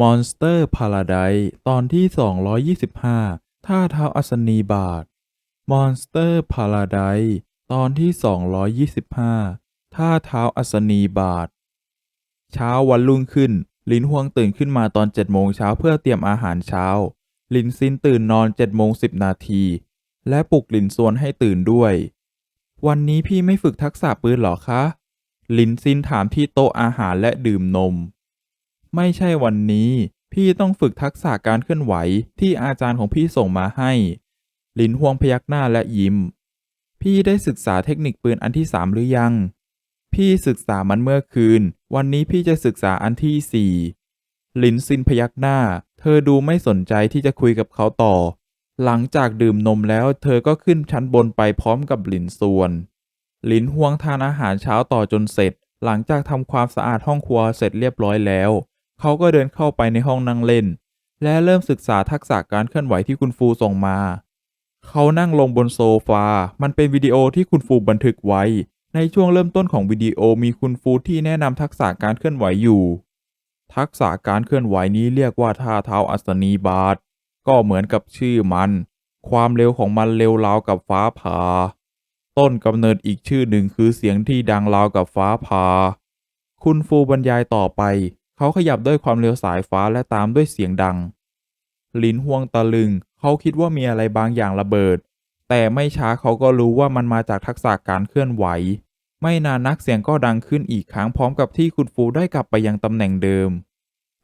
Monster Paradise ตอนที่ 225 ท่าเท้าอัศนีบาท Monster Paradise ตอนที่ 225 ท่าเท้าอัศนีบาท เช้าวันรุ่งขึ้น ลินฮวงตื่นขึ้นมาตอน7โมงเช้าเพื่อเตรียมอาหารเช้า ลินซินตื่นนอน7โมง10 นาที และปลุกลินซวนให้ตื่นด้วย วันนี้พี่ไม่ฝึกทักษะปืนหรอคะ ลินซินถามที่โต๊ะอาหารและดื่มนม ไม่ใช่วันนี้ พี่ต้องฝึกทักษะการเคลื่อนไหวที่อาจารย์ของพี่ส่งมาให้ ลินฮวงพยักหน้าและยิ้ม พี่ได้ศึกษาเทคนิคปืนอันที่สามหรือยัง พี่ศึกษามันเมื่อคืน วันนี้พี่จะศึกษาอันที่สี่ลินซินพยักหน้า เธอดูไม่สนใจที่จะคุยกับเขาต่อ หลังจากดื่มนมแล้ว เธอก็ขึ้นชั้นบนไปพร้อมกับหลินซวน หลินฮวงทานอาหารเช้าต่อจนเสร็จ หลังจากทำความสะอาดห้องครัวเสร็จเรียบร้อยแล้ว เขาก็เดินเข้าไปในห้องนั่งเล่น และเริ่มศึกษาทักษะการเคลื่อนไหวที่คุณฟูส่งมา เขานั่งลงบนโซฟา มันเป็นวิดีโอที่คุณฟูบันทึกไว้ ในช่วงเริ่มต้นของวิดีโอมีคุณฟูที่แนะนำทักษะการเคลื่อนไหวอยู่ ทักษะการเคลื่อนไหวนี้เรียกว่าท่าเท้าอัศนีบาท ก็เหมือนกับชื่อมัน ความเร็วของมันเร็วราวกับฟ้าผ่า ต้นกำเนิดอีกชื่อหนึ่งคือเสียงที่ดังราวกับฟ้าผ่าคุณฟูบรรยายต่อไป เขาขยับด้วยความเร็วสายฟ้าและตามด้วยเสียงดัง ลินห่วงตะลึง เขาคิดว่ามีอะไรบางอย่างระเบิด แต่ไม่ช้าเขาก็รู้ว่ามันมาจากทักษะการเคลื่อนไหว ไม่นานนักเสียงก็ดังขึ้นอีกครั้งพร้อมกับที่คุณฟูได้กลับไปยังตำแหน่งเดิม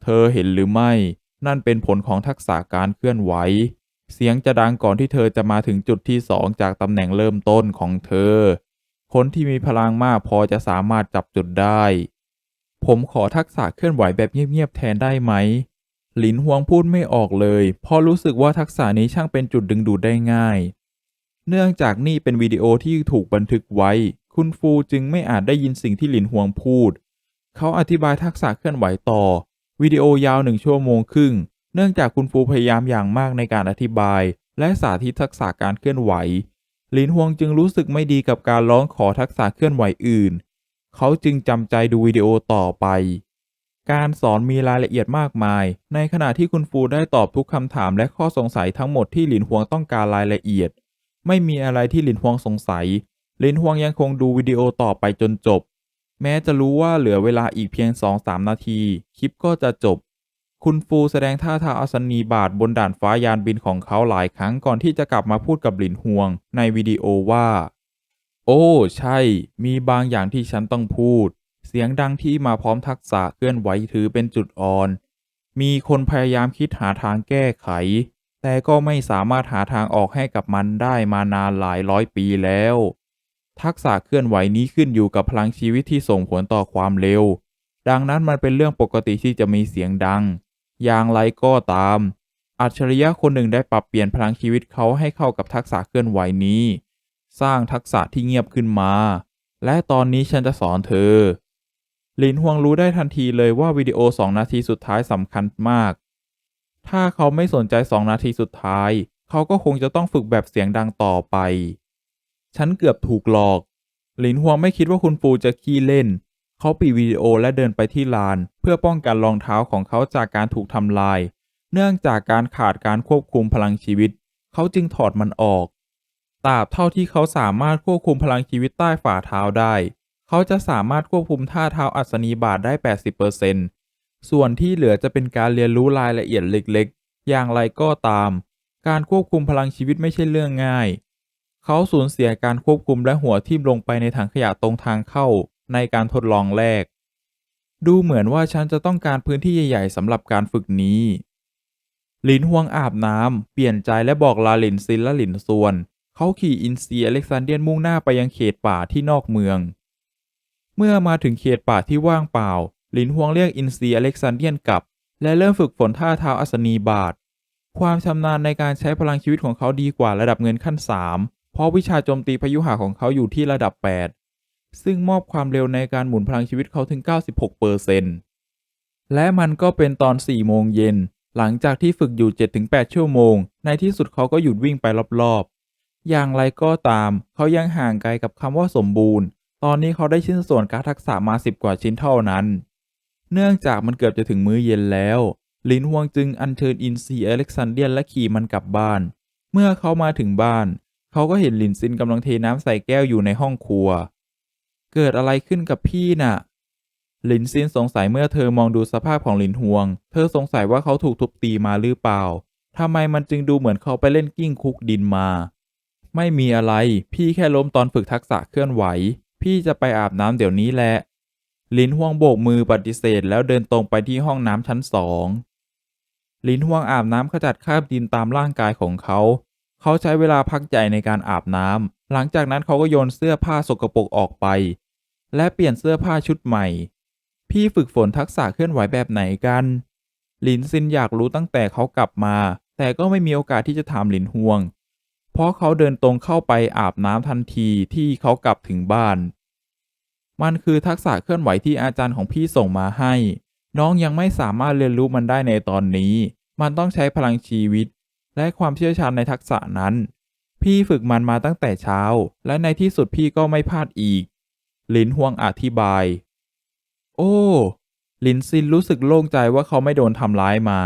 เธอเห็นหรือไม่ นั่นเป็นผลของทักษะการเคลื่อนไหว เสียงจะดังก่อนที่เธอจะมาถึงจุดที่สองจากตำแหน่งเริ่มต้นของเธอ คนที่มีพลังมากพอจะสามารถจับจุดได้ ผมขอทักษะเคลื่อนไหวแบบเงียบๆแทนได้ไหม หลินฮวงพูดไม่ออกเลย เพราะรู้สึกว่าทักษะนี้ช่างเป็นจุดดึงดูดได้ง่าย เนื่องจากนี่เป็นวิดีโอที่ถูกบันทึกไว้ คุณฟูจึงไม่อาจได้ยินสิ่งที่หลินฮวงพูด เขาอธิบายทักษะเคลื่อนไหวต่อ วิดีโอยาวหนึ่งชั่วโมงครึ่ง เนื่องจากคุณฟูพยายามอย่างมากในการอธิบาย และสาธิตทักษะการเคลื่อนไหว หลินฮวงจึงรู้สึกไม่ดีกับการร้องขอทักษะเคลื่อนไหวอื่น เขาจึงจำใจดูวิดีโอต่อไป การสอนมีรายละเอียดมากมาย ในขณะที่คุณฟูได้ตอบทุกคำถามและข้อสงสัยทั้งหมดที่หลินฮวงต้องการรายละเอียด ไม่มีอะไรที่หลินฮวงสงสัย หลินฮวงยังคงดูวิดีโอต่อไปจนจบ แม้จะรู้ว่าเหลือเวลาอีกเพียง 2-3 นาที คลิปก็จะจบ คุณฟูแสดงท่าทางอัศนีบาทบนด่านฟ้ายานบินของเขาหลายครั้งก่อนที่จะกลับมาพูดกับหลินฮวง ในวิดีโอว่า โอ้ ใช่ มีบางอย่างที่ฉันต้องพูด เสียงดังที่มาพร้อมทักษะเคลื่อนไหวถือเป็นจุดอ่อน มีคนพยายามคิดหาทางแก้ไข แต่ก็ไม่สามารถหาทางออกให้กับมันได้มานานหลายร้อยปีแล้ว ทักษะเคลื่อนไหวนี้ขึ้นอยู่กับพลังชีวิตที่ส่งผลต่อความเร็ว ดังนั้นมันเป็นเรื่องปกติที่จะมีเสียงดัง อย่างไรก็ตาม อัจฉริยะคนหนึ่งได้ปรับเปลี่ยนพลังชีวิตเขาให้เข้ากับทักษะเคลื่อนไหวนี้ สร้างทักษะที่เงียบขึ้นมา และตอนนี้ฉันจะสอนเธอ หลินฮวงรู้ได้ทันทีเลยว่าวิดีโอ2นาทีสุดท้ายสำคัญมาก ถ้าเขาไม่สนใจ2นาทีสุดท้าย เขาก็คงจะต้องฝึกแบบเสียงดังต่อไป ฉันเกือบถูกหลอก หลินฮวงไม่คิดว่าคุณฟูจะขี้เล่น เขาปิดวิดีโอและเดินไปที่ลาน เพื่อป้องกันรองเท้าของเขาจากการถูกทำลาย เนื่องจากการขาดการควบคุมพลังชีวิต เขาจึงถอดมันออก ตราบเท่าที่เขาสามารถควบคุมพลังชีวิตใต้ฝ่าเท้าได้ เขาจะสามารถควบคุมท่าเท้าอัศนีบาทได้ 80%ส่วนที่เหลือจะเป็นการเรียนรู้รายละเอียดเล็กๆ อย่างไรก็ตาม การควบคุมพลังชีวิตไม่ใช่เรื่องง่าย เขาสูญเสียการควบคุมและหัวทิ่มลงไปในถังขยะตรงทางเข้าในการทดลองแรก ดูเหมือนว่าฉันจะต้องการพื้นที่ใหญ่ ๆสำหรับการฝึกนี้ หลินฮวงอาบน้ำเปลี่ยนใจและบอกลาหลินซินและหลินซวน เขาขี่อินซีอเล็กซานเดียนมุ่งหน้าไปยังเขตป่าที่นอกเมือง เมื่อมาถึงเขตป่าที่ว่างเปล่า หลินฮวงเรียกอินซีอเล็กซานเดียนกลับ และเริ่มฝึกฝนท่าเท้าอัศนีบาท ความชำนาญในการใช้พลังชีวิตของเขาดีกว่าระดับเงินขั้น 3 เพราะวิชาโจมตีพายุหาของเขาอยู่ที่ระดับ 8 ซึ่งมอบความเร็วในการหมุนพลังชีวิตเขาถึง 96%และมันก็เป็นตอน4โมงเย็นหลังจากที่ฝึกอยู่ 7-8 ชั่วโมง ในที่สุดเขาก็หยุดวิ่งไปรอบ อย่างไรก็ตาม เขายังห่างไกลกับคำว่าสมบูรณ์ ตอนนี้เขาได้ชิ้นส่วนการทักษะมา10กว่าชิ้นเท่านั้น เนื่องจากมันเกือบจะถึงมื้อเย็นแล้ว ลินฮวงจึงอัญเชิญอินซีอเล็กซานเดียนและขี่มันกลับบ้าน เมื่อเขามาถึงบ้าน เขาก็เห็นหลินซินกำลังเทน้ำใส่แก้วอยู่ในห้องครัว เกิดอะไรขึ้นกับพี่น่ะหลินซินสงสัยเมื่อเธอมองดูสภาพของหลินฮวง เธอสงสัยว่าเขาถูกทุบตีมาหรือเปล่าทำไมมันจึงดูเหมือนเขาไปเล่นกิ้งคุกดินมา ไม่มีอะไร พี่แค่ล้มตอนฝึกทักษะเคลื่อนไหว พี่จะไปอาบน้ำเดี๋ยวนี้แหละหลินฮวงโบกมือปฏิเสธแล้วเดินตรงไปที่ห้องน้ำชั้นสองหลินฮวงอาบน้ำขจัดคราบดินตามร่างกายของเขา เขาใช้เวลาพักใหญ่ในการอาบน้ำ หลังจากนั้นเขาก็โยนเสื้อผ้าสกปรกออกไป และเปลี่ยนเสื้อผ้าชุดใหม่ พี่ฝึกฝนทักษะเคลื่อนไหวแบบไหนกันหลินซินอยากรู้ตั้งแต่เขากลับมา แต่ก็ไม่มีโอกาสที่จะถามหลินฮวง เพราะเขาเดินตรงเข้าไปอาบน้ำทันทีที่เขากลับถึงบ้าน มันคือทักษะเคลื่อนไหวที่อาจารย์ของพี่ส่งมาให้ น้องยังไม่สามารถเรียนรู้มันได้ในตอนนี้ มันต้องใช้พลังชีวิต และความเชี่ยวชาญในทักษะนั้น พี่ฝึกมันมาตั้งแต่เช้า และในที่สุดพี่ก็ไม่พลาดอีก ลินฮวงอธิบาย โอ้ลินซินรู้สึกโล่งใจว่าเขาไม่โดนทำร้ายมา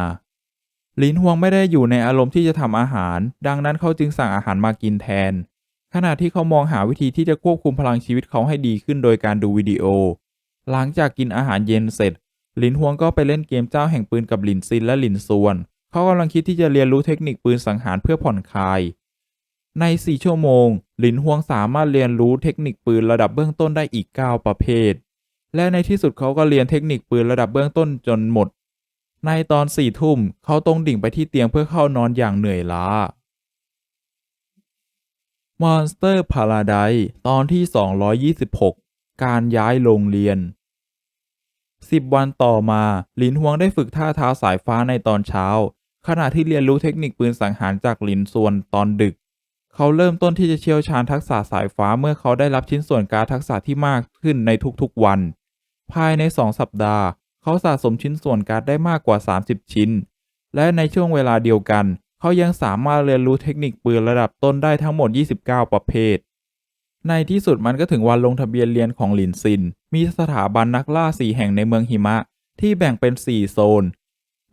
ลินฮวงไม่ได้อยู่ในอารมณ์ที่จะทำอาหาร ดังนั้นเขาจึงสั่งอาหารมากินแทน ขณะที่เขามองหาวิธีที่จะควบคุมพลังชีวิตเขาให้ดีขึ้นโดยการดูวิดีโอ หลังจากกินอาหารเย็นเสร็จหลินฮวงก็ไปเล่นเกมเจ้าแห่งปืนกับหลินซินและหลินซวน เขากำลังคิดที่จะเรียนรู้เทคนิคปืนสังหารเพื่อผ่อนคลาย ใน 4 ชั่วโมง หลินฮวงสามารถเรียนรู้เทคนิคปืนระดับเบื้องต้นได้อีก 9 ประเภท และในที่สุดเขาก็เรียนเทคนิคปืนระดับเบื้องต้นจนหมด ในตอนสี่ทุ่มเขาตรงดิ่งไปที่เตียงเพื่อเข้านอนอย่างเหนื่อยล้า Monster Paradise ตอนที่ 226 การย้ายโรงเรียน 10 วันต่อมาหลินฮวงได้ฝึกท่าเท้าสายฟ้าในตอนเช้า ขณะที่เรียนรู้เทคนิคปืนสังหารจากหลินซวนตอนดึก เขาเริ่มต้นที่จะเชี่ยวชาญทักษะสายฟ้าเมื่อเขาได้รับชิ้นส่วนการทักษะที่มากขึ้นในทุกๆวัน ภายใน 2 สัปดาห์ เขาสะสมชิ้นส่วนการ์ดได้มากกว่า 30 ชิ้น และในช่วงเวลาเดียวกัน เขายังสามารถเรียนรู้เทคนิคปืนระดับต้นได้ทั้งหมด 29 ประเภท ในที่สุดมันก็ถึงวันลงทะเบียนเรียนของหลินซิน มีสถาบันนักล่าสี่แห่งในเมืองหิมะ ที่แบ่งเป็น 4 โซน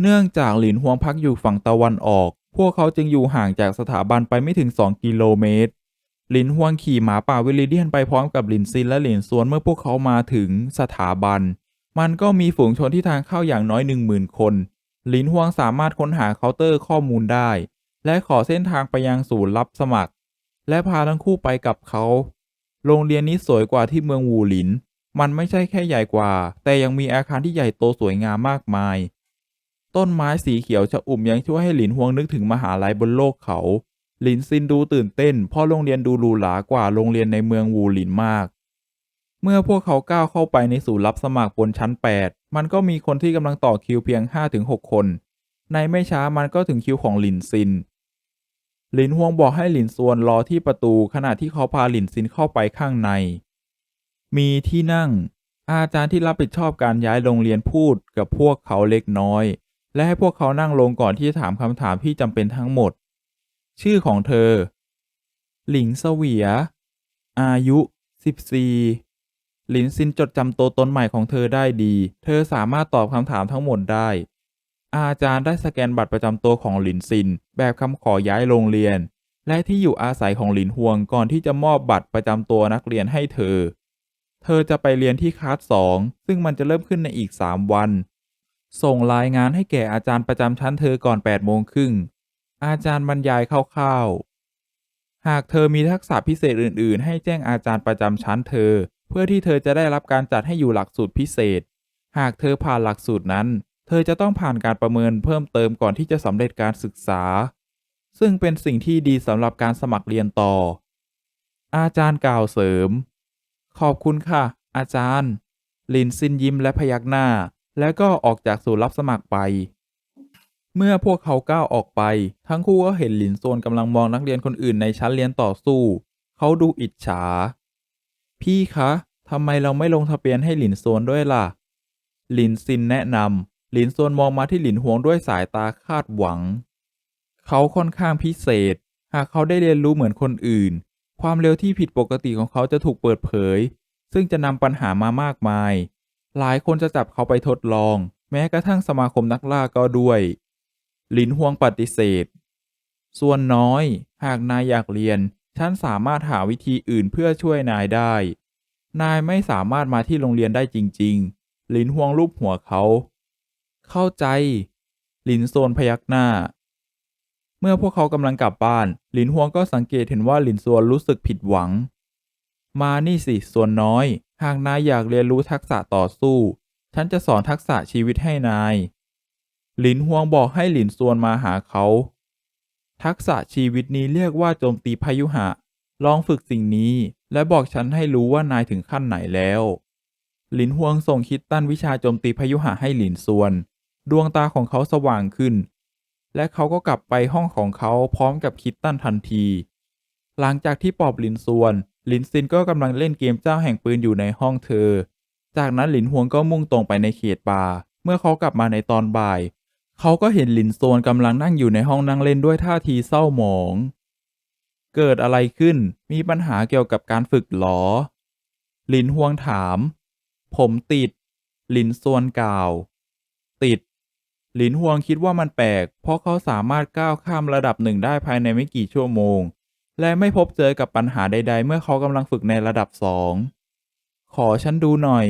เนื่องจากหลินฮวงพักอยู่ฝั่งตะวันออก พวกเขาจึงอยู่ห่างจากสถาบันไปไม่ถึง 2 กิโลเมตรหลินฮวงขี่หมาป่าวิลิเดียนไปพร้อมกับหลินซินและหลินซวนเมื่อพวกเขามาถึงสถาบัน มันก็มีฝูงชนที่ทางเข้าอย่างน้อยหนึ่งหมื่นคนหลินฮวงสามารถค้นหาเคาน์เตอร์ข้อมูลได้ และขอเส้นทางไปยังศูนย์รับสมัคร และพาทั้งคู่ไปกับเขา โรงเรียนนี้สวยกว่าที่เมืองวูหลิน มันไม่ใช่แค่ใหญ่กว่า แต่ยังมีอาคารที่ใหญ่โตสวยงามมากมาย ต้นไม้สีเขียวชอุ่มยังช่วยให้หลินฮวงนึกถึงมหาลัยบนโลกเขา หลินซินดูตื่นเต้นเพราะโรงเรียนดูหรูหรากว่าโรงเรียนในเมืองวูหลินมาก เมื่อพวกเขาก้าวเข้าไปในศูนย์รับสมัครบนชั้น 8 มันก็มีคนที่กำลังต่อคิวเพียง 5-6 คน ในไม่ช้ามันก็ถึงคิวของหลินซิน หลินฮวงบอกให้หลินซวนรอที่ประตูขณะที่เขาพาหลินซินเข้าไปข้างใน มีที่นั่ง อาจารย์ที่รับผิดชอบการย้ายโรงเรียนพูดกับพวกเขาเล็กน้อย และให้พวกเขานั่งลงก่อนที่จะถามคำถามที่จำเป็นทั้งหมด ชื่อของเธอ หลิงเสวีย อายุ 14 หลินซินจดจำตัวตนใหม่ของเธอได้ดี เธอสามารถตอบคำถามทั้งหมดได้ อาจารย์ได้สแกนบัตรประจำตัวของหลินซิน แบบคำขอย้ายโรงเรียน และที่อยู่อาศัยของหลินฮวงก่อนที่จะมอบบัตรประจำตัวนักเรียนให้เธอ เธอจะไปเรียนที่คลาสสองซึ่งมันจะเริ่มขึ้นในอีก 3 วัน ส่งรายงานให้แก่อาจารย์ประจำชั้นเธอก่อน8โมงครึ่ง อาจารย์บรรยายคร่าวๆ หากเธอมีทักษะพิเศษอื่น ๆ ให้แจ้งอาจารย์ประจำชั้นเธอ เพื่อที่เธอจะได้รับการจัดให้อยู่หลักสูตรพิเศษ หากเธอผ่านหลักสูตรนั้น เธอจะต้องผ่านการประเมินเพิ่มเติมก่อนที่จะสำเร็จการศึกษา ซึ่งเป็นสิ่งที่ดีสำหรับการสมัครเรียนต่อ อาจารย์กล่าวเสริม ขอบคุณค่ะ อาจารย์ลินซินยิ้มและพยักหน้า แล้วก็ออกจากศูนย์รับสมัครไป เมื่อพวกเขาก้าวออกไป ทั้งคู่ก็เห็นหลินโซนกำลังมองนักเรียนคนอื่นในชั้นเรียนต่อสู้ เขาดูอิจฉา พี่คะทำไมเราไม่ลงทะเบียนให้หลินโซนด้วยล่ะ หลินซินแนะนำหลินโซนมองมาที่หลินหวงด้วยสายตาคาดหวัง เขาค่อนข้างพิเศษ หากเขาได้เรียนรู้เหมือนคนอื่น ความเร็วที่ผิดปกติของเขาจะถูกเปิดเผย ซึ่งจะนำปัญหามามากมาย หลายคนจะจับเขาไปทดลอง แม้กระทั่งสมาคมนักล่าก็ด้วย หลินฮวงปฏิเสธ ส่วนน้อย หากนายอยากเรียน ฉันสามารถหาวิธีอื่นเพื่อช่วยนายได้ นายไม่สามารถมาที่โรงเรียนได้จริงๆหลินฮวงรูปหัวเขา เข้าใจหลินโซนพยักหน้า เมื่อพวกเขากำลังกลับบ้านหลินฮวงก็สังเกตเห็นว่าหลินซวนรู้สึกผิดหวัง มานี่สิ ส่วนน้อย หากนายอยากเรียนรู้ทักษะต่อสู้ ฉันจะสอนทักษะชีวิตให้นายหลินฮวงบอกให้หลินซวนมาหาเขา ทักษะชีวิตนี้เรียกว่าโจมตีพายุหะ ลองฝึกสิ่งนี้ และบอกฉันให้รู้ว่านายถึงขั้นไหนแล้ว หลินฮวงส่งคิดตั้นวิชาโจมตีพายุหะให้หลินซวน ดวงตาของเขาสว่างขึ้น และเขาก็กลับไปห้องของเขาพร้อมกับคิดตั้นทันที หลังจากที่ปอบหลินซวน หลินซินก็กำลังเล่นเกมเจ้าแห่งปืนอยู่ในห้องเธอ จากนั้นหลินฮวงก็มุ่งตรงไปในเขตป่า เมื่อเขากลับมาในตอนบ่าย เขาก็เห็นหลินโซนกำลังนั่งอยู่ในห้องนั่งเล่นด้วยท่าทีเศร้าหมอง เกิดอะไรขึ้น มีปัญหาเกี่ยวกับการฝึกหรอ หลินฮวงถาม ผมติด หลินโซนกล่าว ติด หลินฮวงคิดว่ามันแปลก เพราะเขาสามารถก้าวข้ามระดับหนึ่งได้ภายในไม่กี่ชั่วโมง และไม่พบเจอกับปัญหาใด ๆ เมื่อเขากำลังฝึกในระดับสอง ขอฉันดูหน่อย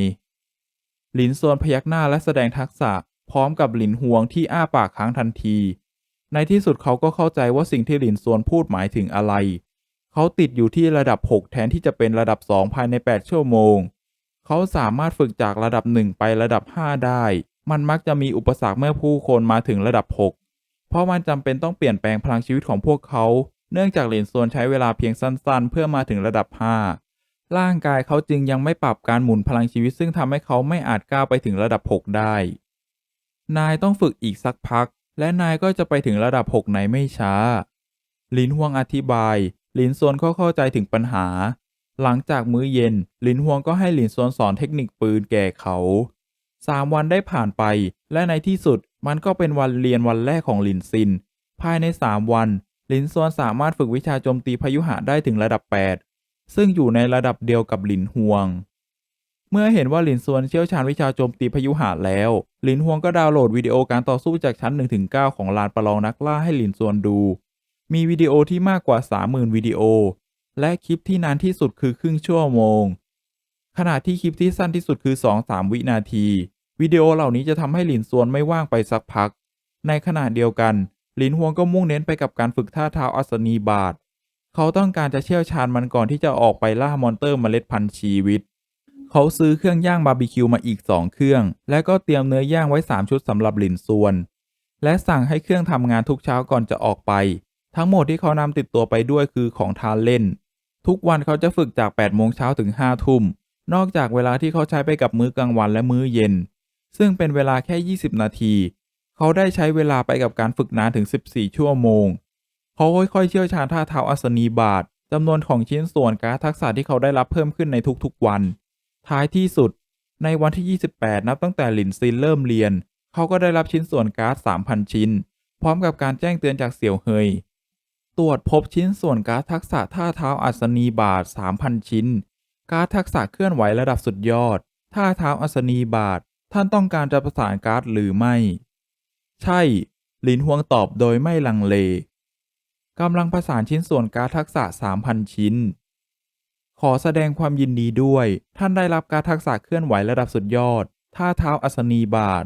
หลินโซนพยักหน้าและแสดงทักษะ พร้อมกับหลินฮวงที่อ้าปากค้างทันที ในที่สุดเขาก็เข้าใจว่าสิ่งที่หลินโซนพูดหมายถึงอะไร เขาติดอยู่ที่ระดับ 6 แทนที่จะเป็นระดับ 2 ภายใน 8 ชั่วโมง เขาสามารถฝึกจากระดับ 1 ไประดับ 5 ได้ มันมักจะมีอุปสรรคเมื่อผู้คนมาถึงระดับ 6 เพราะมันจำเป็นต้องเปลี่ยนแปลงพลังชีวิตของพวกเขา เนื่องจากหลินโซนใช้เวลาเพียงสั้น ๆ เพื่อมาถึงระดับ 5ร่างกายเขาจึงยังไม่ปรับการหมุนพลังชีวิตซึ่งทำให้เขาไม่อาจก้าวไปถึงระดับ 6 ได้ นายต้องฝึกอีกสักพัก และนายก็จะไปถึงระดับ 6 ในไม่ช้า ลินฮวงอธิบาย ลินซวนก็เข้าใจถึงปัญหา หลังจากมื้อเย็น ลินฮวงก็ให้ลินซวนสอนเทคนิคปืนแก่เขาสามวันได้ผ่านไป และในที่สุดมันก็เป็นวันเรียนวันแรกของลินซิน ภายใน 3 วัน ลินซวนสามารถฝึกวิชาโจมตีพายุหะได้ถึงระดับ 8 ซึ่งอยู่ในระดับเดียวกับลินฮวง เมื่อเห็นว่าหลินซวนเชี่ยวชาญวิชาโจมตีพายุหะแล้ว หลินฮวงก็ดาวน์โหลดวิดีโอการต่อสู้จากชั้น 1-9 ของลานประลองนักล่าให้หลินซวนดู มีวิดีโอที่มากกว่า 30,000 วิดีโอ และคลิปที่นานที่สุดคือครึ่งชั่วโมง ขณะที่คลิปที่สั้นที่สุดคือ 2-3 วินาที วิดีโอเหล่านี้จะทำให้หลินซวนไม่ว่างไปสักพัก ในขณะเดียวกัน หลินฮวงก็มุ่งเน้นไปกับการฝึกท่าเท้าอัศนีบาท เขาต้องการจะเชี่ยวชาญมันก่อนที่จะออกไปล่ามอนเตอร์เมล็ดพันธุ์ชีวิต เขาซื้อเครื่องย่างบาร์บีคิวมาอีก 2 เครื่อง และก็เตรียมเนื้อย่างไว้ 3 ชุดสำหรับหลินซวน และสั่งให้เครื่องทำงานทุกเช้าก่อนจะออกไป ทั้งหมดที่เขานำติดตัวไปด้วยคือของทานเล่น ทุกวันเขาจะฝึกจาก 8 โมงเช้าถึง 5 ทุ่ม นอกจากเวลาที่เขาใช้ไปกับมื้อกลางวันและมื้อเย็น ซึ่งเป็นเวลาแค่ 20 นาที เขาได้ใช้เวลาไปกับการฝึกนานถึง 14 ชั่วโมง เขาค่อยๆเชี่ยวชาญท่าเท้าอัศนีบาทจำนวนของชิ้นส่วนการทักษะที่เขาได้รับเพิ่มขึ้นในทุกๆวัน ท้ายที่สุด ในวันที่ 28 นับตั้งแต่หลินซินเริ่มเรียน เขาก็ได้รับชิ้นส่วนการ์ด3,000 ชิ้น พร้อมกับการแจ้งเตือนจากเสี่ยวเฮย ตรวจพบชิ้นส่วนการ์ดทักษะท่าเท้าอัศนีบาท 3,000 ชิ้นการ์ดทักษะเคลื่อนไหวระดับสุดยอด ท่าเท้าอัศนีบาท ท่านต้องการจะประสานการ์ดหรือไม่ ใช่ หลินฮวงตอบโดยไม่ลังเลกำลังประสานชิ้นส่วนการ์ดทักษะ 3,000 ชิ้น ขอแสดงความยินดีด้วย ท่านได้รับการทักษะเคลื่อนไหวระดับสุดยอด ท่าเท้าอัศนีบาท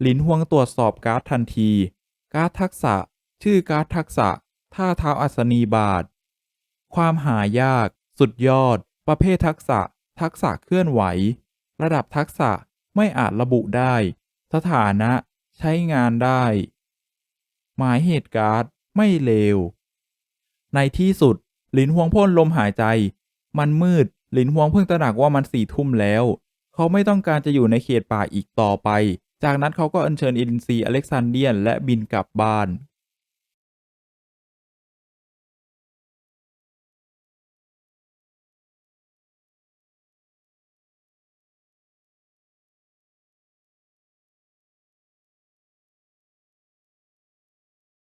หลินฮวงตรวจสอบการ์ดทันที การ์ดทักษะ ชื่อการ์ดทักษะ ท่าเท้าอัศนีบาท ความหายาก สุดยอด ประเภททักษะ ทักษะเคลื่อนไหว ระดับทักษะไม่อาจระบุได้ สถานะ ใช้งานได้ หมายเหตุการ์ดไม่เลว ในที่สุด หลินฮวงพ่นลมหายใจ มันมืด หลินฮวงเพิ่งตระหนักว่ามันสี่ทุ่มแล้ว เขาไม่ต้องการจะอยู่ในเขตป่าอีกต่อไป จากนั้นเขาก็อัญเชิญอินซีอเล็กซานเดียนและบินกลับบ้าน